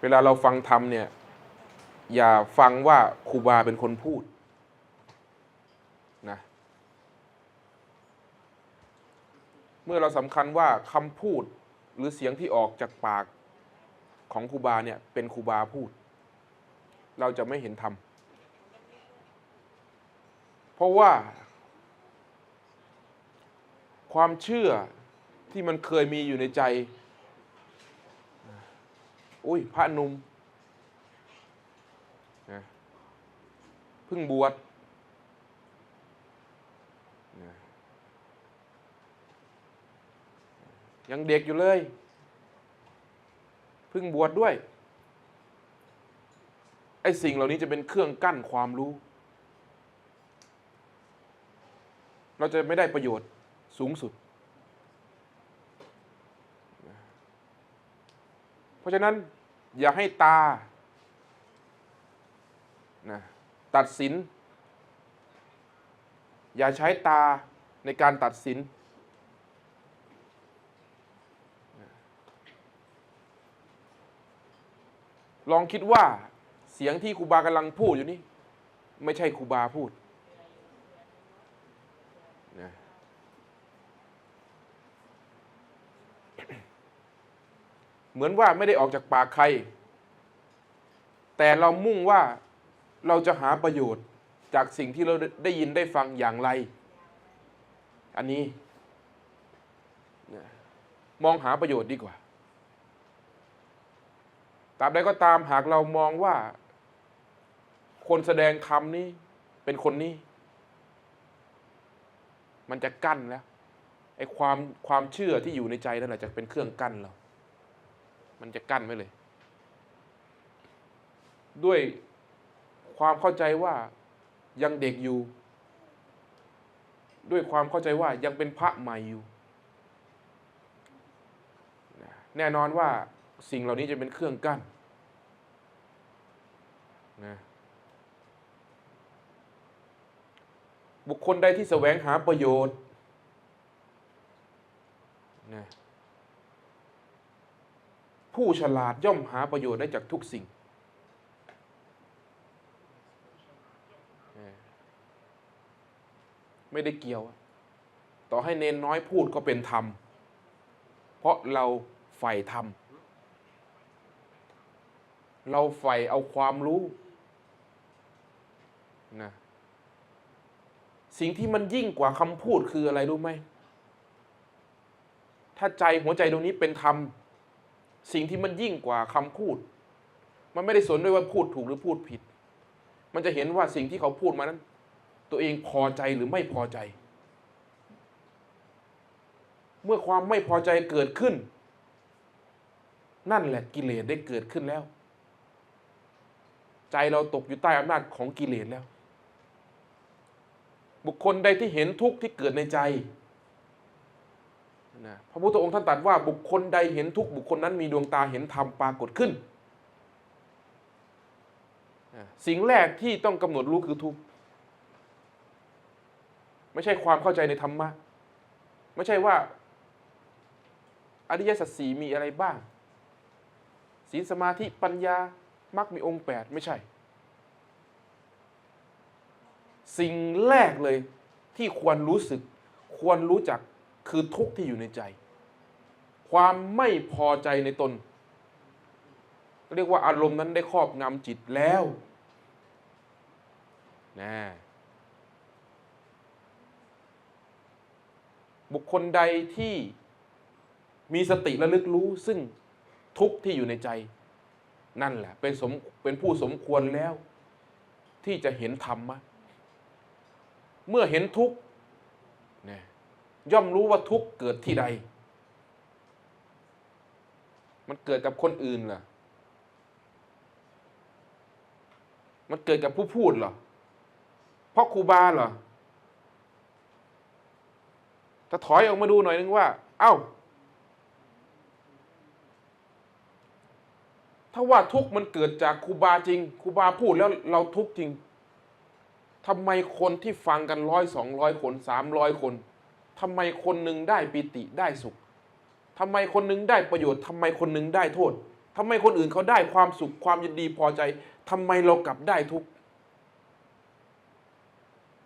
เวลาเราฟังธรรมเนี่ย อย่าฟังว่าครูบาเป็นคนพูดนะเมื่อเราสำคัญว่าคำพูดหรือเสียงที่ออกจากปากของครูบาเนี่ยเป็นครูบาพูด เราจะไม่เห็นธรรมเพราะว่า ความเชื่อที่มันเคยมีอยู่ในใจ อุ้ยพระหนุ่มนะเพิ่งบวชนะยังเด็กอยู่เลย เพิ่งบวชดด้วย ไอ้สิ่งเหล่านี้จะเป็นเครื่องกั้นความรู้ เราจะไม่ได้ประโยชน์สูงสุด เพ ราะฉะนั้นอย่าให้ตานะตัดสิน อย่าใช้ตาในการตัดสิน ลองคิดว่าเสียงที่ครูบากำลังพูดอยู่นี่ ไม่ใช่ครูบาพูด เหมือนว่าไม่ได้ออกจากปากใคร แต่เรามุ่งว่าเราจะหาประโยชน์จากสิ่งที่เราได้ยินได้ฟังอย่างไร อันนี้ มองหาประโยชน์ดีกว่าตาบใดก็ตามหากเรามองว่า คนแสดงธรรมนี้เป็นคนนี้ มันจะกั้นแล้วไอ้ความความเชื่อที่อยู่ในใจนั่นแหละจะเป็นเครื่องกั้นเรา มันจะกั้นไว้เลย ด้วยความเข้าใจว่ายังเด็กอยู่ ด้วยความเข้าใจว่ายังเป็นพระใหม่อยู่ แน่นอนว่าสิ่งเหล่านี้จะเป็นเครื่องกั้นนะบุคคลใดที่แสวงหาประโยชน์นะ ผู้ฉลาดย่อมหาประโยชน์ได้จากทุกสิ่ง ไม่ได้เกี่ยว ต่อให้เนนน้อยพูดก็เป็นธรรม เพราะเราใฝ่ธรรม เราใฝ่เอาความรู้นะสิ่งที่มันยิ่งกว่าคำพูดคืออะไรรู้ไหม ถ้าใจหัวใจตรงนี้เป็นธรรม สิ่งที่มันยิ่งกว่าคำพูด มันไม่ได้สนด้วยว่าพูดถูกหรือพูดผิด มันจะเห็นว่าสิ่งที่เขาพูดมานั้น ตัวเองพอใจหรือไม่พอใจ เมื่อความไม่พอใจเกิดขึ้น นั่นแหละกิเลสได้เกิดขึ้นแล้ว ใจเราตกอยู่ใต้อำนาจของกิเลสแล้ว บุคคลใดที่เห็นทุกข์ที่เกิดในใจ นะพระพุทธองค์ท่านตรัสว่าบุคคลใดเห็นทุกบุคคลนั้นมีดวงตาเห็นธรรมปรากฏขึ้น สิ่งแรกที่ต้องกำหนดรู้คือทุกไม่ใช่ความเข้าใจในธรรมะ ไม่ใช่ว่าอริยสัจสีมีอะไรบ้าง ศีลสมาธิปัญญามักมีองค์แปดไม่ใช่ สิ่งแรกเลยที่ควรรู้สึกควรรู้จัก คือทุกข์ที่อยู่ในใจ ความไม่พอใจในตน เรียกว่าอารมณ์นั้นได้ครอบงำจิตแล้วนะบุคคลใดที่มีสติระลึกรู้ซึ่งทุกข์ที่อยู่ในใจ นั่นแหละเป็นสมเป็นผู้สมควรแล้ว ที่จะเห็นธรรมะเมื่อเห็นทุกข์เนี่ย ย่อมรู้ว่าทุกข์เกิดที่ใด มันเกิดกับคนอื่นเหรอมันเกิดกับผู้พูดเหรอเพราะครูบาเหรอถ้าถอยออกมาดูหน่อยนึงว่า เอ้า ถ้าว่าทุกมันเกิดจากครูบาจริงครูบาพูดแล้วเราทุกจริงทำไมคนที่ฟังกันร้อยสองร้อยคนสามร้อยคน ทำไมคนหนึ่งได้ปิติได้สุขทำไมคนหนึ่งได้ประโยชน์ทำไมคนหนึ่งได้โทษทำไมคนอื่นเขาได้ความสุขความยินดีพอใจทำไมเรากลับได้ทุกข์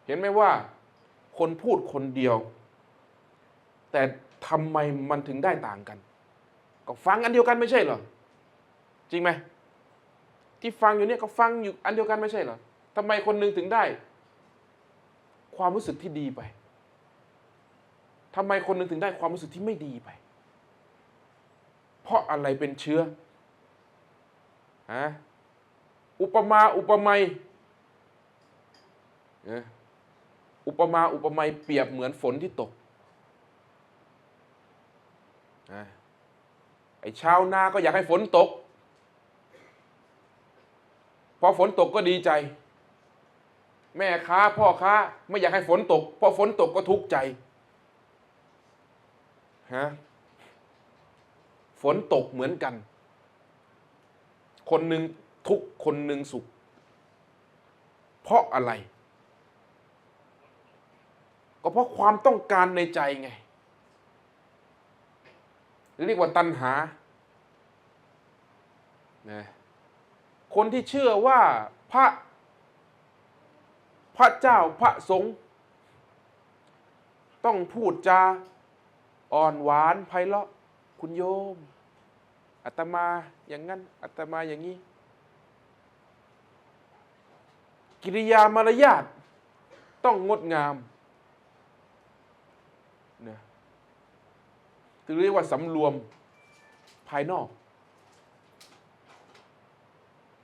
เห็นไหมว่า คนพูดคนเดียว แต่ทำไมมันถึงได้ต่างกัน ก็ฟังอันเดียวกันไม่ใช่เหรอจริงไหมที่ฟังอยู่เนี่ยก็ฟังอยู่อันเดียวกันไม่ใช่เหรอทำไมคนหนึงถึงได้ ความรู้สึกที่ดีไป ทำไมคนหนึงถึงได้ความรู้สึกที่ไม่ดีไป เพราะอะไรเป็นเชื้อฮะอุปมาอุปไมยอุปมาอุปไมยเปรียบเหมือนฝนที่ตกอไอ้ชาวนาก็อยากให้ฝนตก พอฝนตกก็ดีใจ แม่ค้าพ่อค้าไม่อยากให้ฝนตก พอฝนตกก็ทุกข์ใจ ฮะฝนตกเหมือนกัน คนหนึ่งทุกคนหนึ่งสุข เพราะอะไร ก็เพราะความต้องการในใจไง เรียกว่าตัณหานะคนที่เชื่อว่าพระ พระเจ้าพระสงฆ์ต้องพูดจา อ่อนหวานไพเราะคุณโยมอาตมาอย่างนั้นอาตมาอย่างนี้ กิริยามารยาทต้องงดงามนะถือเรียกว่าสำรวมภายนอก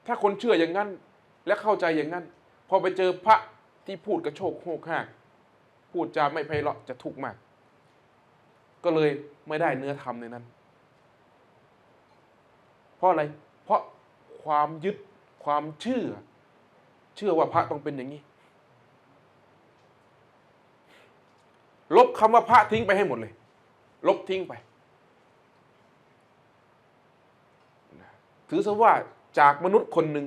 ถ้าคนเชื่ออย่างนั้น และเข้าใจอย่างนั้น พอไปเจอพระที่พูดกระโชกโคกห้ากพูดจาไม่ไพเราะจะทุกข์มาก ก็เลยไม่ได้เนื้อธรรมในนั้น เพราะอะไร เพราะความยึดความเชื่อ เชื่อว่าพระต้องเป็นอย่างนี้ ลบคำว่าพระทิ้งไปให้หมดเลย ลบทิ้งไป ถือซะว่าจากมนุษย์คนหนึ่ง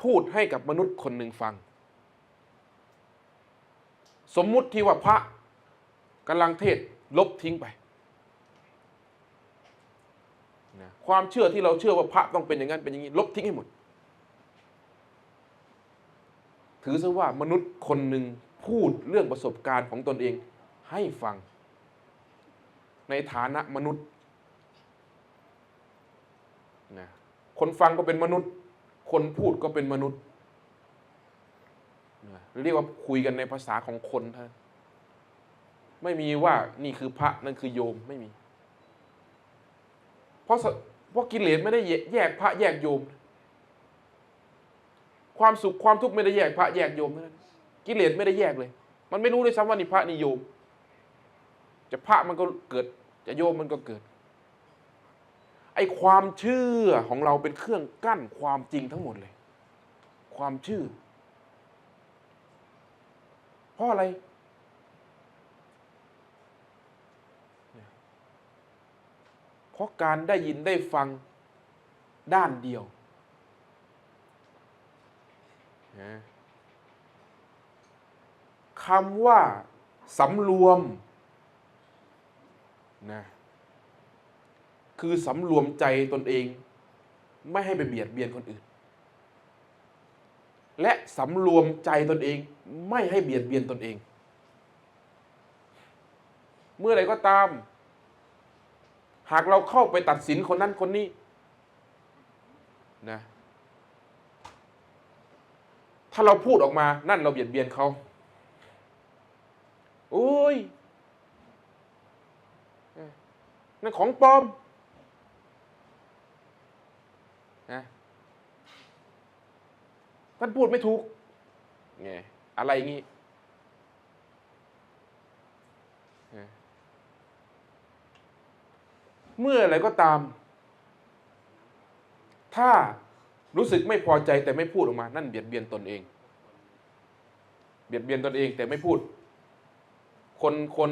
พูดให้กับมนุษย์คนหนึ่งฟัง สมมุติที่ว่าพระ กำลังเทศลบทิ้งไปนะความเชื่อที่เราเชื่อว่าพระต้องเป็นอย่างนั้นเป็นอย่างนี้ ลบทิ้งให้หมด ถือซะว่ามนุษย์คนหนึ่งพูดเรื่องประสบการณ์ของตนเองให้ฟัง ในฐานะมนุษย์นะคนฟังก็เป็นมนุษย์ คนพูดก็เป็นมนุษย์นะเรียกว่าคุยกันในภาษาของคนเท่านั้น ไม่มีว่านี่คือพระนั่นคือโยมไม่มี เพราะสเพราะกิเลสไม่ได้แยกพระแยกโยม ความสุขความทุกข์ไม่ได้แยกพระแยกโยมนั้นกิเลสไม่ได้แยกเลย มันไม่รู้เลยซ้ำว่านี่พระนี่โยม จะพระมันก็เกิด จะโยมมันก็เกิด ไอความเชื่อของเราเป็นเครื่องกั้นความจริงทั้งหมดเลย ความเชื่อเพราะอะไร เพราะการได้ยินได้ฟังด้านเดียวคำว่าสำรวมนะคือสำรวมใจตนเอง ไม่ให้ไปเบียดเบียนคนอื่น และสำรวมใจตนเอง ไม่ให้เบียดเบียนตนเอง เมื่อไรก็ตาม หากเราเข้าไปตัดสินคนนั้นคนนี้นะถ้าเราพูดออกมานั่นเราเบียดเบียนเขาโอ้ยนั่นของปลอมนะท่านพูดไม่ถูกไงอะไรอย่างงี้นะ เมื่ออะไรก็ตาม ถ้ารู้สึกไม่พอใจแต่ไม่พูดออกมา นั่นเบียดเบียนตนเอง เบียดเบียนตนเองแต่ไม่พูด คนคน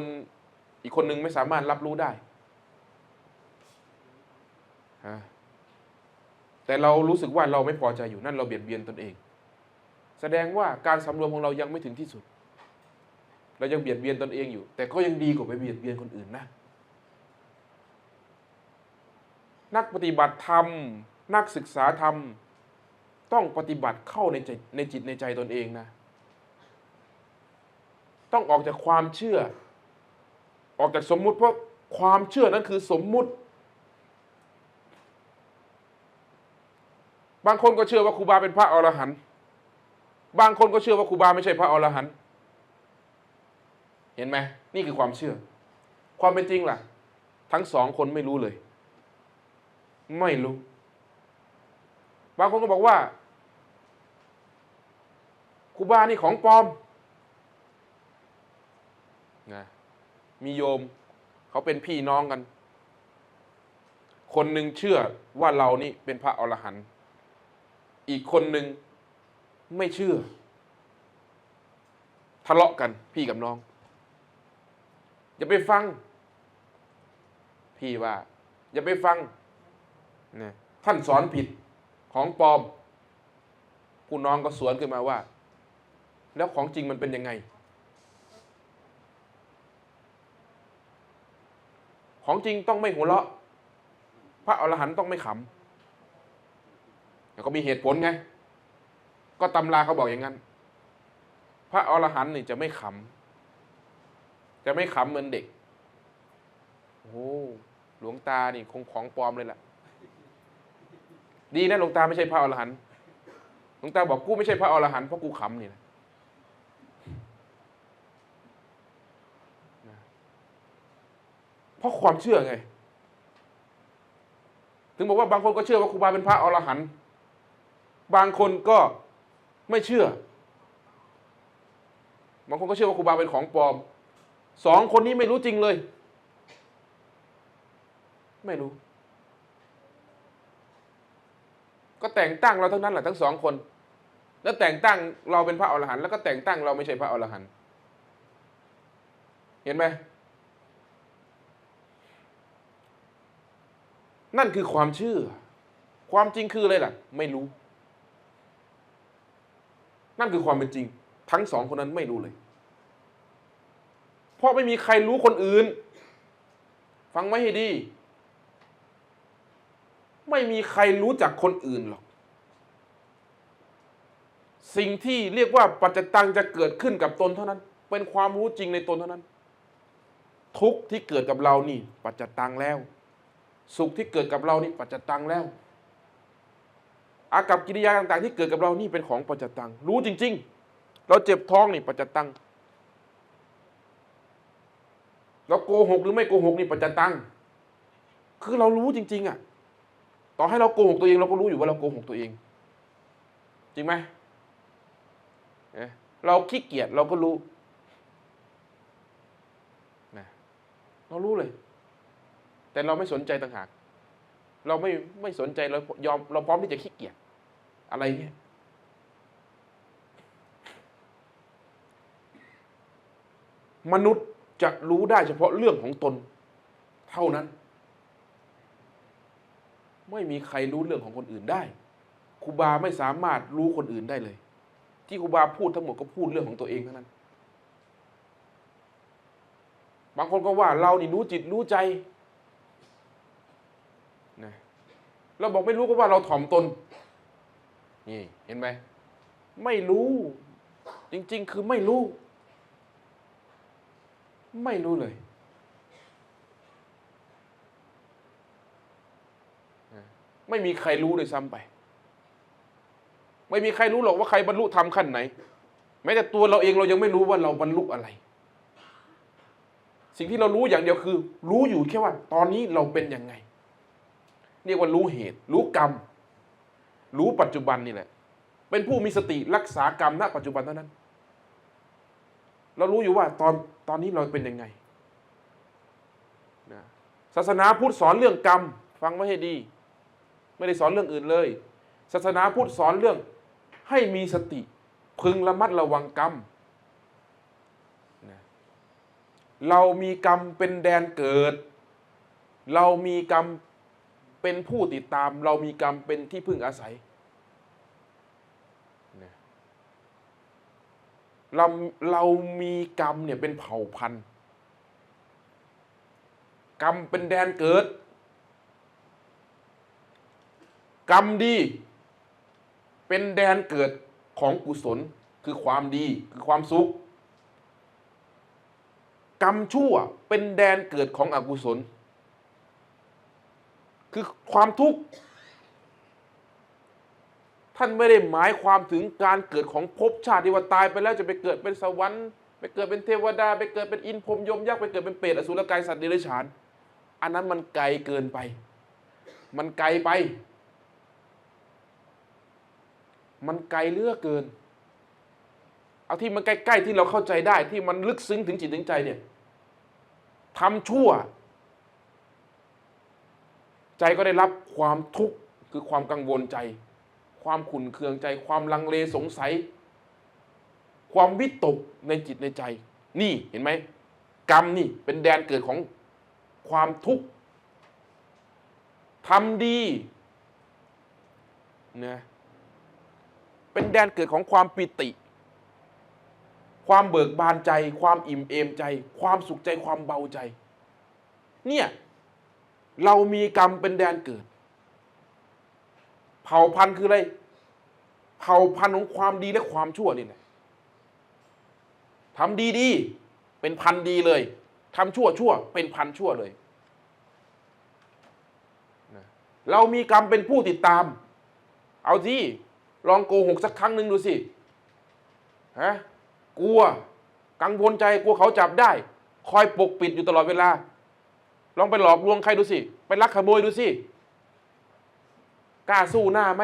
อีกคนหนึ่งไม่สามารถรับรู้ได้ แต่เรารู้สึกว่าเราไม่พอใจอยู่นั่นเราเบียดเบียนตนเอง แสดงว่าการสำรวมของเรายังไม่ถึงที่สุด เรายังเบียดเบียนตนเองอยู่ แต่ก็ยังดีกว่าไปเบียดเบียนคนอื่นนะ นักปฏิบัติธรรม นักศึกษาธรรม ต้องปฏิบัติเข้าในใจในจิตในใจตนเองนะ ต้องออกจากความเชื่อ ออกจากสมมุติเพราะความเชื่อนั้นคือสมมุติ บางคนก็เชื่อว่าครูบาเป็นพระอรหันต์บางคนก็เชื่อว่าครูบาไม่ใช่พระอรหันต์เห็นไหมนี่คือความเชื่อ ความเป็นจริงล่ะ ทั้งสองคนไม่รู้เลย ไม่รู้ บางคนก็บอกว่าครูบานี่ของปลอมนะมีโยมเขาเป็นพี่น้องกัน คนหนึ่งเชื่อว่าเรานี่เป็นพระอรหันต์อีกคนหนึ่งไม่เชื่อ ทะเลาะกันพี่กับน้อง อย่าไปฟัง พี่ว่า อย่าไปฟัง นะท่านสอนผิดของปลอมผู้น้องก็สวนขึ้นมาว่า แล้วของจริงมันเป็นยังไง ของจริงต้องไม่หัวเราะ พระอรหันต์ต้องไม่ขำแล้วก็มีเหตุผลไง ก็ตำราเขาบอกอย่างนั้น พระอรหันต์นี่จะไม่ขำจะไม่ขำเหมือนเด็กโอ้หลวงตานี่คงของปลอมเลยล่ะ ดีนะหลวงตาไม่ใช่พระอรหันต์หลวงตาบอกกูไม่ใช่พระอรหันต์เพราะกูขำนี่นะนะเพราะความเชื่อไง ถึงบอกว่าบางคนก็เชื่อว่าครูบาเป็นพระอรหันต์บางคนก็ไม่เชื่อ บางคนก็เชื่อว่าครูบาเป็นของปลอม สองคนนี้ไม่รู้จริงเลย ไม่รู้ ก็แต่งตั้งเราทั้งนั้นแหละทั้งสองคน แล้วแต่งตั้งเราเป็นพระอรหันต์แล้วก็แต่งตั้งเราไม่ใช่พระอรหันต์เห็นไหมนั่นคือความเชื่อ ความจริงคืออะไรล่ะ ไม่รู้ นั่นคือความเป็นจริง ทั้งสองคนนั้นไม่รู้เลย เพราะไม่มีใครรู้คนอื่น ฟังไว้ให้ดี ไม่มีใครรู้จักคนอื่นหรอก สิ่งที่เรียกว่าปัจจตังจะเกิดขึ้นกับตนเท่านั้น เป็นความรู้จริงในตนเท่านั้น ทุกที่เกิดกับเรานี่ ปัจจตังแล้ว สุขที่เกิดกับเรานี่ปัจจตังแล้ว อากับกิริยาต่าง ๆ ที่เกิดกับเรานี่เป็นของปัจจตัง รู้จริง ๆ เราเจ็บท้องนี่ปัจจตังเราโกหกหรือไม่โกหกนี่ปัจจตัง คือเรารู้จริง ๆ อะ ต่อให้เราโกหกตัวเองเราก็รู้อยู่ว่าเราโกหกตัวเอง จริงไหมเราขี้เกียจเราก็รู้นะเรารู้เลย แต่เราไม่สนใจต่างหาก เราไม่ไม่สนใจเรายอมเราพร้อมที่จะขี้เกียจอะไรเงี้ยมนุษย์จะรู้ได้เฉพาะเรื่องของตน เท่านั้น ไม่มีใครรู้เรื่องของคนอื่นได้ครูบาไม่สามารถรู้คนอื่นได้เลย ที่ครูบาพูดทั้งหมดก็พูดเรื่องของตัวเองเท่านั้น บางคนก็ว่าเรานี่รู้จิตรู้ใจนะเราบอกไม่รู้ก็ว่าเราถ่อมตนนี่เห็นไหมไม่รู้ จริง ๆ คือไม่รู้ ไม่รู้เลย ไม่มีใครรู้เลยซ้ำไป ไม่มีใครรู้หรอกว่าใครบรรลุธรรมขั้นไหน แม้แต่ตัวเราเองเรายังไม่รู้ว่าเราบรรลุอะไร สิ่งที่เรารู้อย่างเดียวคือ รู้อยู่แค่ว่า ตอนนี้เราเป็นยังไง เรียกว่ารู้เหตุ รู้กรรม รู้ปัจจุบันนี่แหละ เป็นผู้มีสติรักษากรรมณปัจจุบันเท่านั้น เรารู้อยู่ว่าตอนตอนนี้เราเป็นยังไงศาสนาพุทธสอนเรื่องกรรม ฟังไว้ให้ดี ไม่ได้สอนเรื่องอื่นเลย ศาสนาพุทธสอนเรื่อง ให้มีสติพึงระมัดระวังกรรม เรามีกรรมเป็นแดนเกิด เรามีกรรมเป็นผู้ติดตาม เรามีกรรมเป็นที่พึ่งอาศัยเราเรามีกรรมเนี่ยเป็นเผ่าพันธุ์ กรรมเป็นแดนเกิด กรรมดี เป็นแดนเกิดของกุศลคือความดีคือความสุข กรรมชั่วเป็นแดนเกิดของอกุศล คือความทุกข์ท่านไม่ได้หมายความถึงการเกิดของภพชาติที่ว่าตายไปแล้วจะไปเกิดเป็นสวรรค์ไปเกิดเป็นเทวดา ไปเกิดเป็นอินพรมยมยักษ์ไปเกิดเป็นเปรตอสุรกายสัตว์เดรัจฉาน อันนั้นมันไกลเกินไป มันไกลไป มันไกลเลือกเกิน เอาที่มันใกล้ๆที่เราเข้าใจได้ที่มันลึกซึ้งถึงจิตถึงใจเนี่ยทำชั่ว ใจก็ได้รับความทุกข์คือความกังวลใจ ความขุ่นเคืองใจ ความลังเลสงสัย ความวิตกในจิตในใจ นี่เห็นไหมกรรมนี่เป็นแดนเกิดของความทุกข์ทำดีนะ เป็นแดนเกิดของความปิติ ความเบิกบานใจ ความอิ่มเอมใจ ความสุขใจความเบาใจ เนี่ยเรามีกรรมเป็นแดนเกิด เผ่าพันธุ์คืออะไร เผ่าพันธุ์ของความดีและความชั่วนี่แหละทำดีดีๆเป็นพันดีเลยทำชั่วชั่วเป็นพันชั่วเลย เรามีกรรมเป็นผู้ติดตาม เอาสิ ลองโกหกสักครั้งหนึ่งดูสิฮะกลัว กังวลใจกลัวเขาจับได้ คอยปกปิดอยู่ตลอดเวลา ลองไปหลอกลวงใครดูสิ ไปลักขโมยดูสิ กล้าสู้หน้าไหม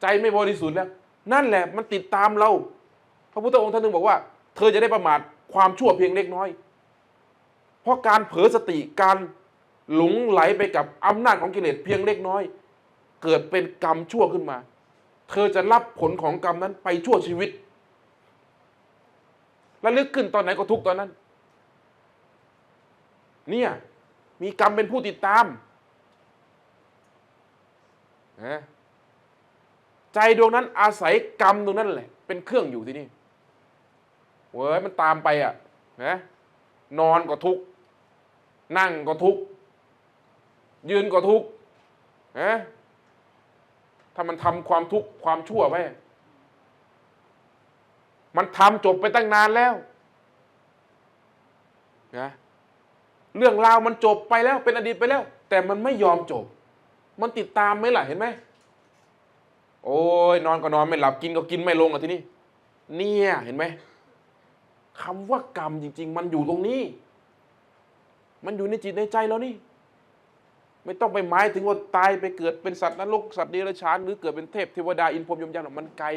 ใจไม่บริสุทธิ์แล้ว นั่นแหละมันติดตามเรา พระพุทธองค์ท่านนึงบอกว่า เธอจะได้ประมาทความชั่วเพียงเล็กน้อย เพราะการเผลอสติการหลงไหลไปกับอำนาจของกิเลสเพียงเล็กน้อย เกิดเป็นกรรมชั่วขึ้นมา เธอจะรับผลของกรรมนั้นไปชั่วชีวิต และลึกขึ้นตอนไหนก็ทุกตอนนั้น เนี่ยมีกรรมเป็นผู้ติดตามนะใจดวงนั้นอาศัยกรรมตรงนั้นแหละ เป็นเครื่องอยู่ที่นี่เว้ยมันตามไปอะนะนอนก็ทุกนั่งก็ทุกยืนก็ทุกนะ ถ้ามันทำความทุกข์ความชั่วไปมันทำจบไปตั้งนานแล้วนะเรื่องราวมันจบไปแล้วเป็นอดีตไปแล้ว แต่มันไม่ยอมจบ มันติดตามไหมล่ะเห็นไหมโอ้ยนอนก็นอนไม่หลับกินก็กินไม่ลงอะทีนี้เนี่ยเห็นไหมคำว่ากรรมจริง ๆ มันอยู่ตรงนี้ มันอยู่ในจิตในใจแล้วนี่ ไม่ต้องไปหมายถึงว่าตายไปเกิดเป็นสัตว์นรกสัตว์เดรัจฉานหรือเกิดเป็นเทพเทวดาอินพรหมยมยักษ์หรอกมันไกล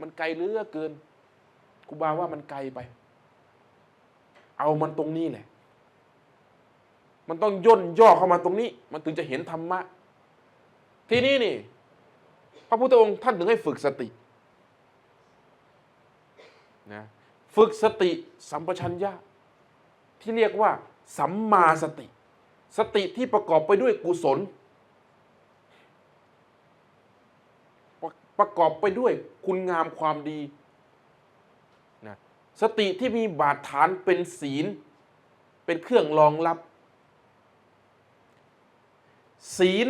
มันไกลเลือเกินกูบาว่ามันไกลไป เอามันตรงนี้แหละ มันต้องย่นย่อเข้ามาตรงนี้ มันถึงจะเห็นธรรมะ ทีนี้นี่ พระพุทธองค์ท่านถึงให้ฝึกสตินะฝึกสติสัมปชัญญะที่เรียกว่า สัมมาสติ สติที่ประกอบไปด้วยกุศลประประกอบไปด้วยคุณงามความดีนะสติที่มีบาดฐานเป็นศีล เป็นเครื่องรองรับ ศีล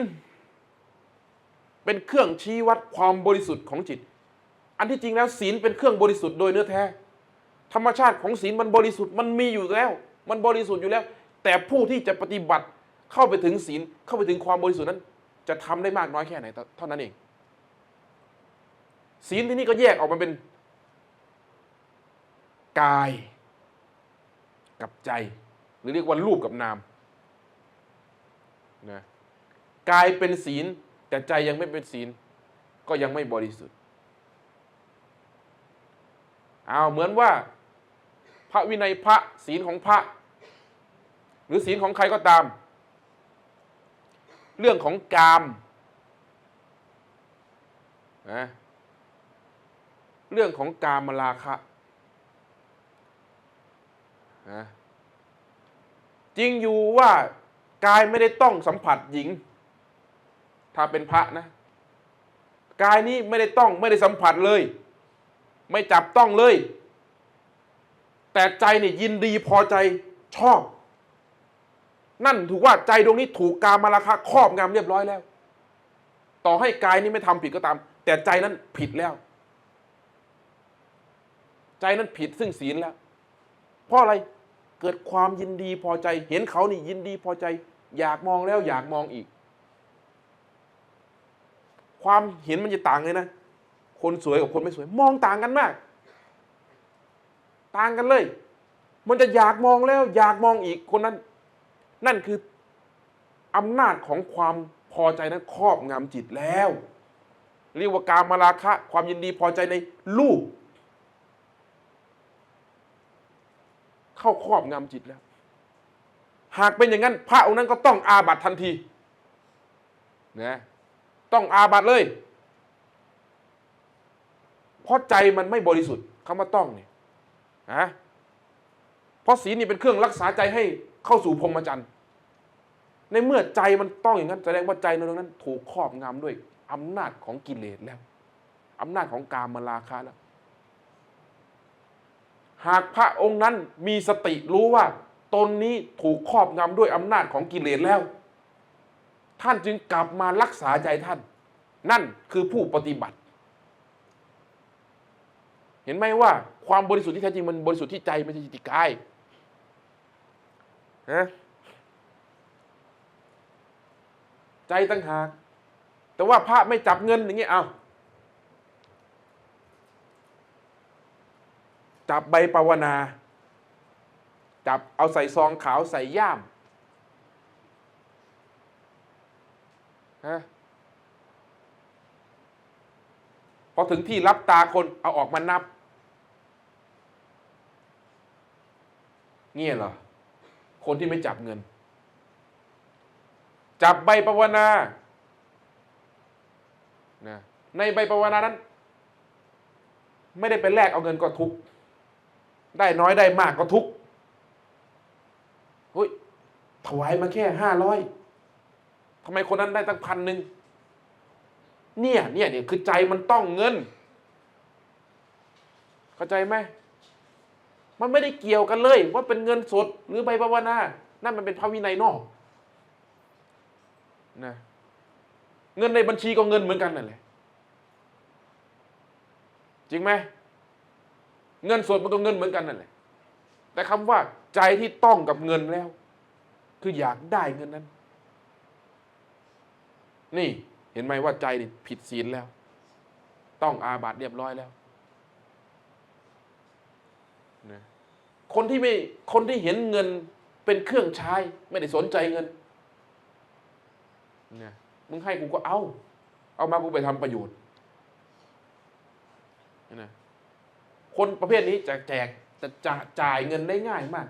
เป็นเครื่องชี้วัดความบริสุทธิ์ของจิต อันที่จริงแล้วศีลเป็นเครื่องบริสุทธิ์โดยเนื้อแท้ ธรรมชาติของศีลมันบริสุทธิ์มันมีอยู่แล้ว มันบริสุทธิ์อยู่แล้ว แต่ผู้ที่จะปฏิบัติเข้าไปถึงศีลเข้าไปถึงความบริสุทธิ์นั้น จะทำได้มากน้อยแค่ไหนเท่านั้นเอง ศีลที่นี่ก็แยกออกมาเป็น กายกับใจ หรือเรียกว่ารูปกับนามนะกายเป็นศีล แต่ใจยังไม่เป็นศีล ก็ยังไม่บริสุทธิ์เอาเหมือนว่า พระวินัยพระศีลของพระ หรือศีลของใครก็ตาม เรื่องของกามนะเรื่องของกามราคะนะจริงอยู่ว่ากายไม่ได้ต้องสัมผัสหญิง ถ้าเป็นพระนะ กายนี้ไม่ได้ต้องไม่ได้สัมผัสเลย ไม่จับต้องเลย แต่ใจเนี่ยยินดีพอใจชอบ นั่นถือว่าใจดวงนี้ถูกกามาราคะครอบงำเรียบร้อยแล้ว ต่อให้กายนี้ไม่ทำผิดก็ตาม แต่ใจนั้นผิดแล้ว ใจนั้นผิดซึ่งศีลแล้ว เพราะอะไรเกิดความยินดีพอใจ เห็นเขานี่ยินดีพอใจ อยากมองแล้วอยากมองอีก ความเห็นมันจะต่างเลยนะ คนสวยกับคนไม่สวย มองต่างกันมาก ต่างกันเลย มันจะอยากมองแล้ว อยากมองอีกคนนั้น นั่นคืออำนาจของความพอใจนั้นครอบงำจิตแล้วเรียกว่าการมาราคะ ความยินดีพอใจในรูป เข้าครอบงำจิตแล้ว หากเป็นอย่างนั้น พระองค์นั้นก็ต้องอาบัตทันทีนะต้องอาบัตเลย เพราะใจมันไม่บริสุทธิ์คำว่าต้องเนี่ยนะเพราะศีลนี่เป็นเครื่องรักษาใจให้ เข้าสู่พรหมจรรย์ ในเมื่อใจมันต้องอย่างนั้น แสดงว่าใจในตรงนั้น ถูกครอบงำด้วยอำนาจของกิเลสแล้วอำนาจของกามมาราคะแล้ว หากพระองค์นั้นมีสติรู้ว่าตนนี้ถูกครอบงำด้วยอำนาจของกิเลสแล้ว ท่านจึงกลับมารักษาใจท่าน นั่นคือผู้ปฏิบัติ เห็นไหมว่าความบริสุทธิ์ที่แท้จริงมันบริสุทธิ์ที่ใจไม่ใช่ที่กาย นะใจตั้งหาก แต่ว่าพระไม่จับเงินอย่างเงี้ยเอาจับใบปวนา จับเอาใส่ซองขาวใส่ย่ามฮะพอถึงที่รับตาคนเอาออกมานับ เงี้ยเหรอ คนที่ไม่จับเงิน จับใบปวนานะในใบปวนานั้น ไม่ได้เป็นแลกเอาเงินก็ทุก ได้น้อยได้มากก็ทุกเฮ้ยถวายมาแค่ห้าร้อยทำไมคนนั้นได้ตั้งพันหนึ่งเนี่ยเนี่ยเนี่ยคือใจมันต้องเงิน เข้าใจไหม มันไม่ได้เกี่ยวกันเลย ว่าเป็นเงินสดหรือใบปวนา นั่นมันเป็นพระวินัยนอกนะเงินในบัญชีก็เงินเหมือนกันนั่นแหละจริงไหมเงินสดมันก็เงินเหมือนกันนั่นแหละแต่คำว่าใจที่ต้องกับเงินแล้ว คืออยากได้เงินนั้น นี่เห็นไหมว่าใจนี่ผิดศีลแล้ว ต้องอาบัติเรียบร้อยแล้วนะ คนที่ไม่คนที่เห็นเงินเป็นเครื่องใช้ไม่ได้สนใจเงินเนี่ยมึงให้กูก็เอา เอามากูไปทำประโยชน์นะคนประเภทนี้จะแจกจะจะจ่ายเงินได้ง่ายมาก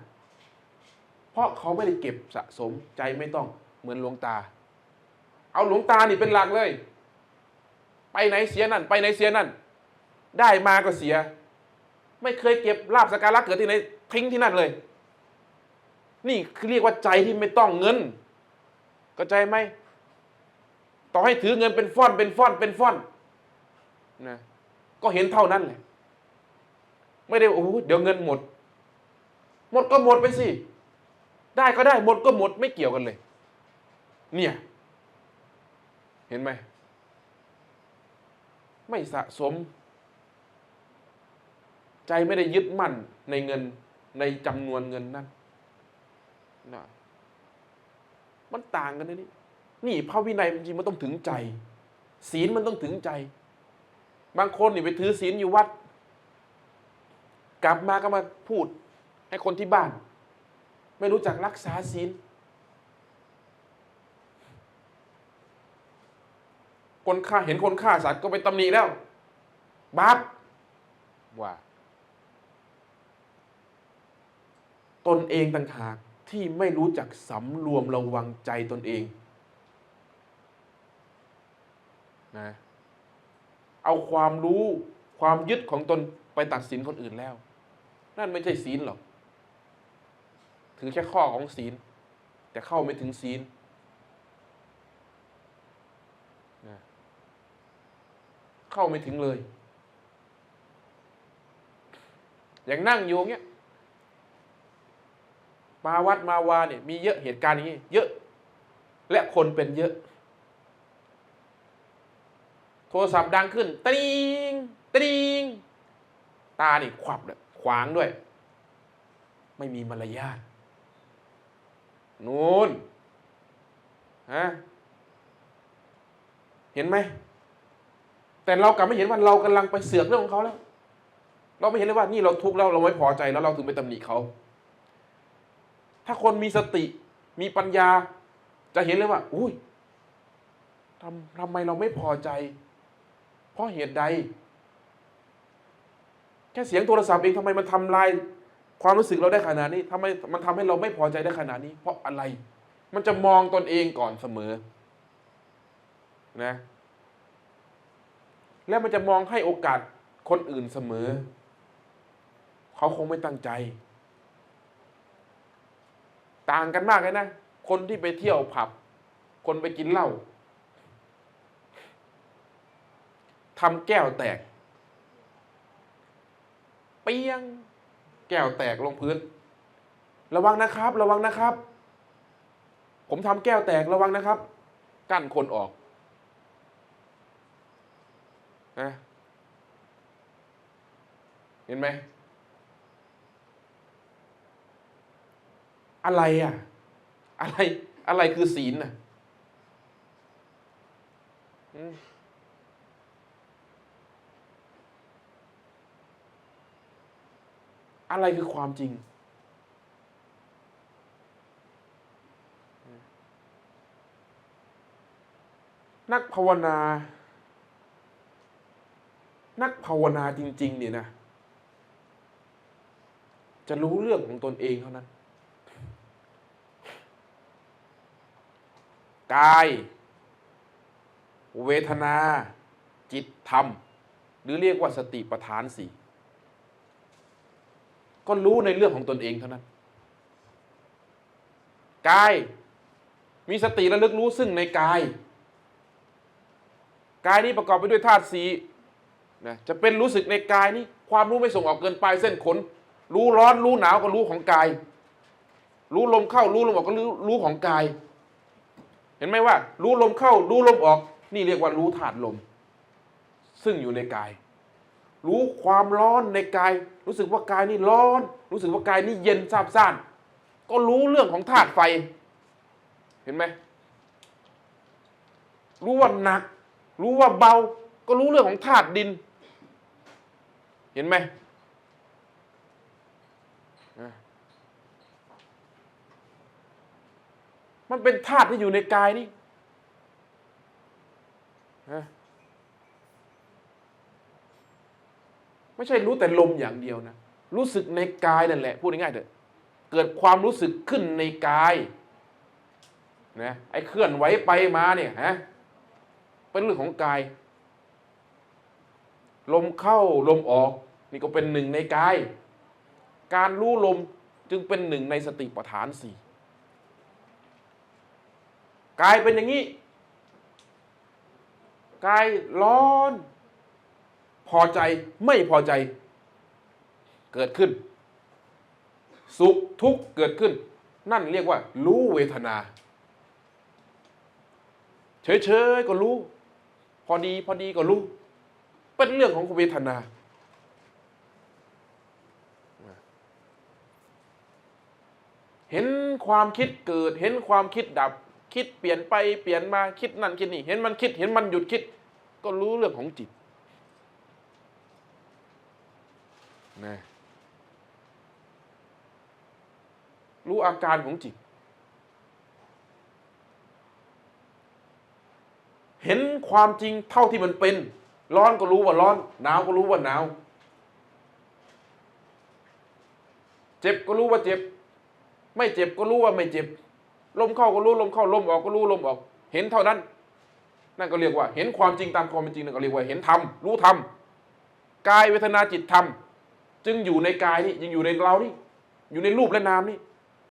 เพราะเขาไม่ได้เก็บสะสมใจไม่ต้องเหมือนหลวงตา เอาหลวงตานี่เป็นหลักเลย ไปไหนเสียนั่น ไปไหนเสียนั่น ได้มาก็เสีย ไม่เคยเก็บลาบสกการะเกิดที่ไหน ทิ้งที่นั่นเลย นี่คือเรียกว่าใจที่ไม่ต้องเงินเข้าใจไหมต่อให้ถือเงินเป็นฟ่อนเป็นฟ่อนเป็นฟ่อนนะก็เห็นเท่านั้นแหละไม่ได้โอ้โหเดี๋ยวเงินหมด หมดก็หมดไปสิ ได้ก็ได้หมดก็หมดไม่เกี่ยวกันเลย เนี่ย เห็นไหมไม่สะสม ใจไม่ได้ยึดมั่นในเงิน ในจำนวนเงินนั้นนะมันต่างกันนะนี่นี่พระวินัยจริงมันต้องถึงใจ ศีลมันต้องถึงใจ บางคนนี่ไปถือศีลอยู่วัด กลับมาก็มาพูด ให้คนที่บ้าน ไม่รู้จักรักษาศีล คนฆ่าเห็นคนฆ่าสัตว์ก็ไปตำหนิแล้วบาปว่า ตนเองต่างหากที่ไม่รู้จักสำรวมระวังใจตนเองนะเอาความรู้ความยึดของตนไปตัดสินคนอื่นแล้ว นั่นไม่ใช่ศีลหรอก ถือแค่ข้อของศีล แต่เข้าไม่ถึงศีลนะเข้าไม่ถึงเลย อย่างนั่งอยู่เงี้ย มาวัดมาวาเนี่ยมีเยอะเหตุการณ์อย่างนี้ เยอะ และคนเป็นเยอะ โทรศัพท์ดังขึ้นตริงตริงตานี่ขวับเลยขวางด้วย ไม่มีมารยาทนูนฮะเห็นไหม แต่เรากลับไม่เห็นว่าเรากำลังไปเสือกเรื่องของเขาแล้ว เราไม่เห็นเลยว่านี่เราทุกข์แล้วเราไม่พอใจแล้วเราถึงไปตำหนิเขา ถ้าคนมีสติมีปัญญา จะเห็นเลยว่า อุ้ยทำทำไมเราไม่พอใจ เพราะเหตุใด แค่เสียงโทรศัพท์เองทำไมมันทำลาย ความรู้สึกเราได้ขนาดนี้ทำไมมันทำให้เราไม่พอใจได้ขนาดนี้ เพราะอะไร มันจะมองตนเองก่อนเสมอ นะ แล้วมันจะมองให้โอกาสคนอื่นเสมอ เขาคงไม่ตั้งใจ ต่างกันมากเลยนะ คนที่ไปเที่ยวผับ คนไปกินเหล้าทำแก้วแตก เปียง แก้วแตกลงพื้น ระวังนะครับ ระวังนะครับ ผมทำแก้วแตกระวังนะครับ กั้นคนออกนะเห็นไหม อะไรอะ อะไร อะไรคือศีลน่ะอืมอะไรคือความจริง นักภาวนา นักภาวนาจริง ๆ เนี่ยนะ จะรู้เรื่องของตนเองเท่านั้น กาย เวทนา จิตธรรม หรือเรียกว่าสติปัฏฐานสี่ก็รู้ในเรื่องของตนเองเท่านั้น กาย มีสติระลึกรู้ซึ่งในกาย กายนี้ประกอบไปด้วยธาตุสีนะจะเป็นรู้สึกในกายนี้ ความรู้ไม่ส่งออกเกินไปเส้นขน รู้ร้อนรู้หนาวก็รู้ของกาย รู้ลมเข้ารู้ลมออกก็รู้รู้ของกาย เห็นไหมว่า รู้ลมเข้า รู้ลมออก นี่เรียกว่ารู้ธาตุลม ซึ่งอยู่ในกาย รู้ความร้อนในกาย รู้สึกว่ากายนี่ร้อน รู้สึกว่ากายนี่เย็นซาบซ่าน ก็รู้เรื่องของธาตุไฟ เห็นไหมรู้ว่าหนัก รู้ว่าเบา ก็รู้เรื่องของธาตุดิน เห็นไหมอะ มันเป็นธาตุที่อยู่ในกายนี่ฮะไม่ใช่รู้แต่ลมอย่างเดียวนะ รู้สึกในกายนั่นแหละ พูดง่ายๆเถอะ เกิดความรู้สึกขึ้นในกายนะไอ้เคลื่อนไหวไปมาเนี่ยฮะเป็นเรื่องของกาย ลมเข้าลมออก นี่ก็เป็นหนึ่งในกาย การรู้ลมจึงเป็นหนึ่งในสติปัฏฐานสี่ กายเป็นอย่างนี้ กายร้อน พอใจไม่พอใจ เกิดขึ้น สุขทุกข์เกิดขึ้น นั่นเรียกว่า รู้เวทนา เฉยๆก็รู้ พอดีพอดีก็รู้ เป็นเรื่องของเวทนาเห็นความคิดเกิด เห็นความคิดดับ คิดเปลี่ยนไปเปลี่ยนมาคิดนั่นคิดนี่ เห็นมันคิดเห็นมันหยุดคิด ก็รู้เรื่องของจิตนะรู้อาการของจิต เห็นความจริงเท่าที่มันเป็น ร้อนก็รู้ว่าร้อน หนาวก็รู้ว่าหนาว เจ็บก็รู้ว่าเจ็บ ไม่เจ็บก็รู้ว่าไม่เจ็บ ลมเข้าก็รู้ลมเข้าลมออกก็รู้ลมออก เห็นเท่านั้น นั่นก็เรียกว่า เห็นความจริงตามความเป็นจริงนั่นก็เรียกว่าเห็นธรรมรู้ธรรมกายเวทนาจิตธรรมจึงอยู่ในกายนี่ยังอยู่ในเรานี่อยู่ในรูปและนามนี่